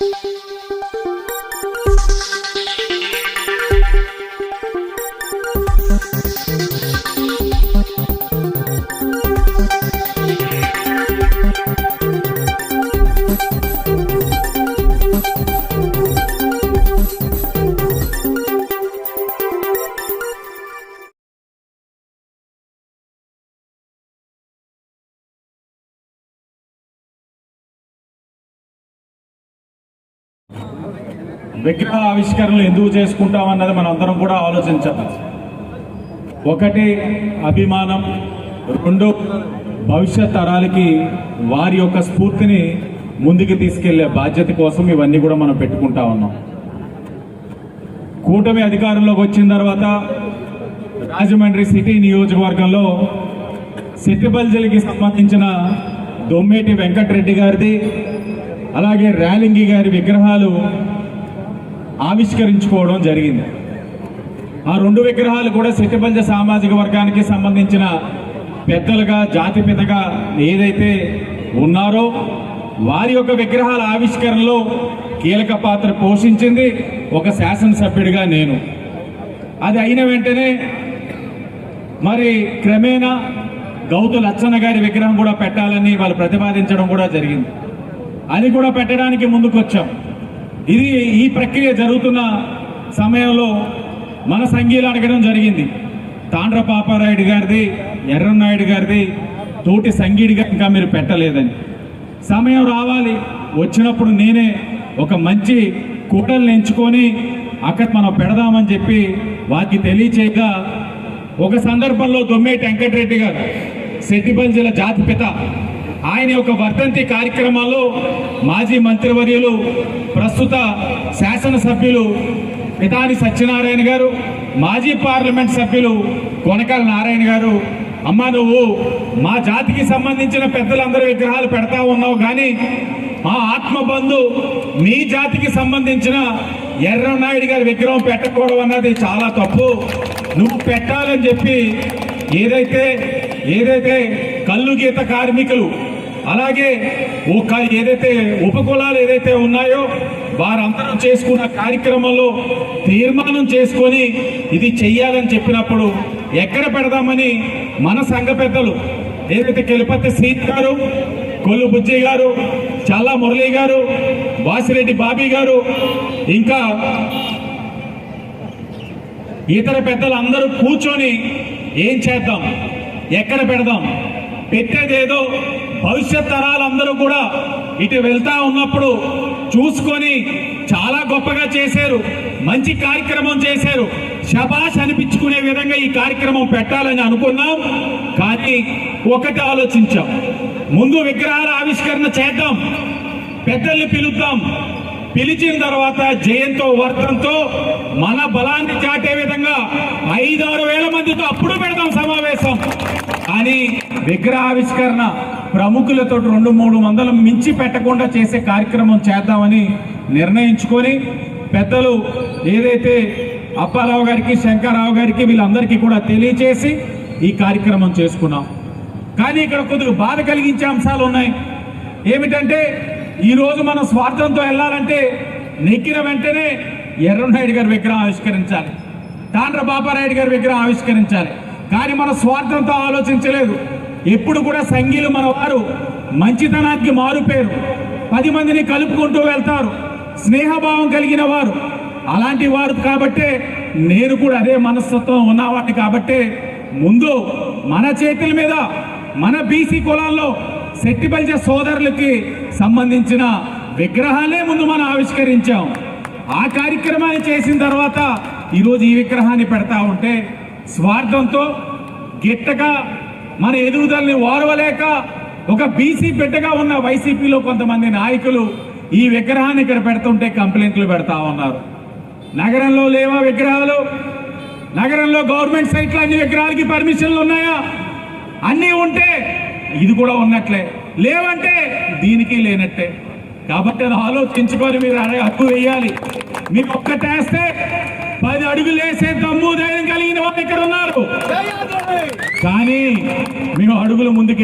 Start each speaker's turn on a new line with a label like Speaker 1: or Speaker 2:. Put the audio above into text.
Speaker 1: thank you విగ్రహ ఆవిష్కరణలు ఎందుకు చేసుకుంటాం అన్నది మనం అందరం కూడా ఆలోచించాలి. ఒకటి అభిమానం రెండు భవిష్యత్ తరాలకి వారి యొక్క స్ఫూర్తిని ముందుకు తీసుకెళ్ళే బాధ్యత కోసం ఇవన్నీ కూడా మనం పెట్టుకుంటా ఉన్నాం. కూటమి అధికారంలోకి వచ్చిన తర్వాత రాజమండ్రి సిటీ నియోజకవర్గంలో సిట్టిబల్జలికి సంబంధించిన దొమ్మేటి వెంకటరెడ్డి గారిది అలాగే ర్యాలింగి గారి విగ్రహాలు ఆవిష్కరించుకోవడం జరిగింది. ఆ రెండు విగ్రహాలు కూడా సిట్టిబల్జ సామాజిక వర్గానికి సంబంధించిన పెద్దలుగా జాతిపితగా ఏదైతే ఉన్నారో వారి యొక్క విగ్రహాల ఆవిష్కరణలో కీలక పాత్ర పోషించింది ఒక శాసనసభ్యుడిగా నేను. అది అయిన వెంటనే మరి క్రమేణా గౌతు లచ్చన్న గారి విగ్రహం కూడా పెట్టాలని వాళ్ళు ప్రతిపాదించడం కూడా జరిగింది. అది కూడా పెట్టడానికి ముందుకొచ్చాం. ఇది ఈ ప్రక్రియ జరుగుతున్న సమయంలో మన సంఘీలు అడగడం జరిగింది. తాండ్ర పాపారాయుడు గారిది ఎర్రన్నాయుడు గారిది తోటి సంగీడిగా ఇంకా మీరు పెట్టలేదని. సమయం రావాలి. వచ్చినప్పుడు నేనే ఒక మంచి కూటల్ని ఎంచుకొని అక్కడ మనం పెడదామని చెప్పి వారికి తెలియచేయగా ఒక సందర్భంలో దొమ్మేటి వెంకటరెడ్డి గారు సెట్టిపంజల జాతిపిత ఆయన యొక్క వర్ధంతి కార్యక్రమాల్లో మాజీ మంత్రివర్యులు ప్రస్తుత శాసనసభ్యులు పితాని సత్యనారాయణ గారు మాజీ పార్లమెంట్ సభ్యులు కొనకాల నారాయణ గారు అమ్మా నువ్వు మా జాతికి సంబంధించిన పెద్దలందరూ విగ్రహాలు పెడతా ఉన్నావు కానీ మా ఆత్మబంధు మీ జాతికి సంబంధించిన ఎర్రనాయుడు గారి విగ్రహం పెట్టకూడదు అన్నది చాలా తప్పు. నువ్వు పెట్టాలని చెప్పి ఏదైతే ఏదైతే కల్లు గీత కార్మికులు అలాగే ఒక ఏదైతే ఉపకులాలు ఏదైతే ఉన్నాయో వారందరం చేసుకున్న కార్యక్రమంలో తీర్మానం చేసుకొని ఇది చెయ్యాలని చెప్పినప్పుడు ఎక్కడ పెడదామని మన సంఘ పెద్దలు ఏదైతే కెలిపతి సీత్ గారు కొల్లు బుజ్జి గారు చల్లా మురళి గారు వాసిరెడ్డి బాబీ గారు ఇంకా ఇతర పెద్దలు అందరూ కూర్చొని ఏం చేద్దాం ఎక్కడ పెడదాం పెట్టేదేదో భవిష్యత్ తరాలందరూ కూడా ఇటు వెళ్తా ఉన్నప్పుడు చూసుకొని చాలా గొప్పగా చేశారు. మంచి కార్యక్రమం చేశారు. శబాష్ అనిపించుకునే విధంగా ఈ కార్యక్రమం పెట్టాలని అనుకున్నాం. కానీ ఒకటి ఆలోచించాం. ముందు విగ్రహాల ఆవిష్కరణ చేద్దాం. పెద్దల్ని పిలుద్దాం. పిలిచిన తర్వాత జయంతో వర్తంతో మన బలాన్ని చాటే విధంగా ఐదారు వేల మందితో అప్పుడు పెడదాం సమావేశం కానీ విగ్రహావిష్కరణ ప్రముఖులతో రెండు మూడు వందలు మించి పెట్టకుండా చేసే కార్యక్రమం చేద్దామని నిర్ణయించుకొని పెద్దలు ఏదైతే అప్పారావు గారికి శంకర్రావు గారికి వీళ్ళందరికీ కూడా తెలియచేసి ఈ కార్యక్రమం చేసుకున్నాం. కానీ ఇక్కడ కొద్దిగా బాధ కలిగించే అంశాలు ఉన్నాయి. ఏమిటంటే ఈరోజు మనం స్వార్థంతో వెళ్ళాలంటే నెక్కిన వెంటనే ఎర్రనాయుడు గారి విగ్రహం ఆవిష్కరించాలి. తాండ్ర బాపారాయుడు గారి విగ్రహం ఆవిష్కరించాలి. కానీ మన స్వార్థంతో ఆలోచించలేదు. ఎప్పుడు కూడా సంఘీలు మన వారు మంచితనానికి మారుపేరు. పది మందిని కలుపుకుంటూ వెళ్తారు. స్నేహభావం కలిగిన వారు. అలాంటి వారు కాబట్టే నేను కూడా అదే మనస్తత్వం ఉన్నవాడిని కాబట్టే ముందు మన చేతుల మీద మన బీసీ కులాల్లో శెట్టిబల్జ సోదరులకి సంబంధించిన విగ్రహాలే ముందు మనం ఆవిష్కరించాం. ఆ కార్యక్రమాన్ని చేసిన తర్వాత ఈరోజు ఈ విగ్రహాన్ని పెడతా ఉంటే స్వార్థంతో గిట్టగా మన ఎదుగుదలని ఓర్వలేక ఒక బీసీ బిడ్డగా ఉన్న వైసీపీలో కొంతమంది నాయకులు ఈ విగ్రహాన్ని ఇక్కడ పెడుతుంటే కంప్లైంట్లు పెడతా ఉన్నారు. నగరంలో లేవా విగ్రహాలు? నగరంలో గవర్నమెంట్ సైట్లో అన్ని విగ్రహాలకి పర్మిషన్లు ఉన్నాయా? అన్నీ ఉంటే ఇది కూడా ఉన్నట్లే. లేవంటే దీనికి లేనట్టే. కాబట్టి అది ఆలోచించుకొని మీరు హక్కు వేయాలి. మీకు ఒక్కటేస్తే పది అడుగులు వేసే దమ్ము ధైర్యం కలిగిన వాళ్ళు ఇక్కడ ఉన్నారు కానీ మేము అడుగులు ముందుకు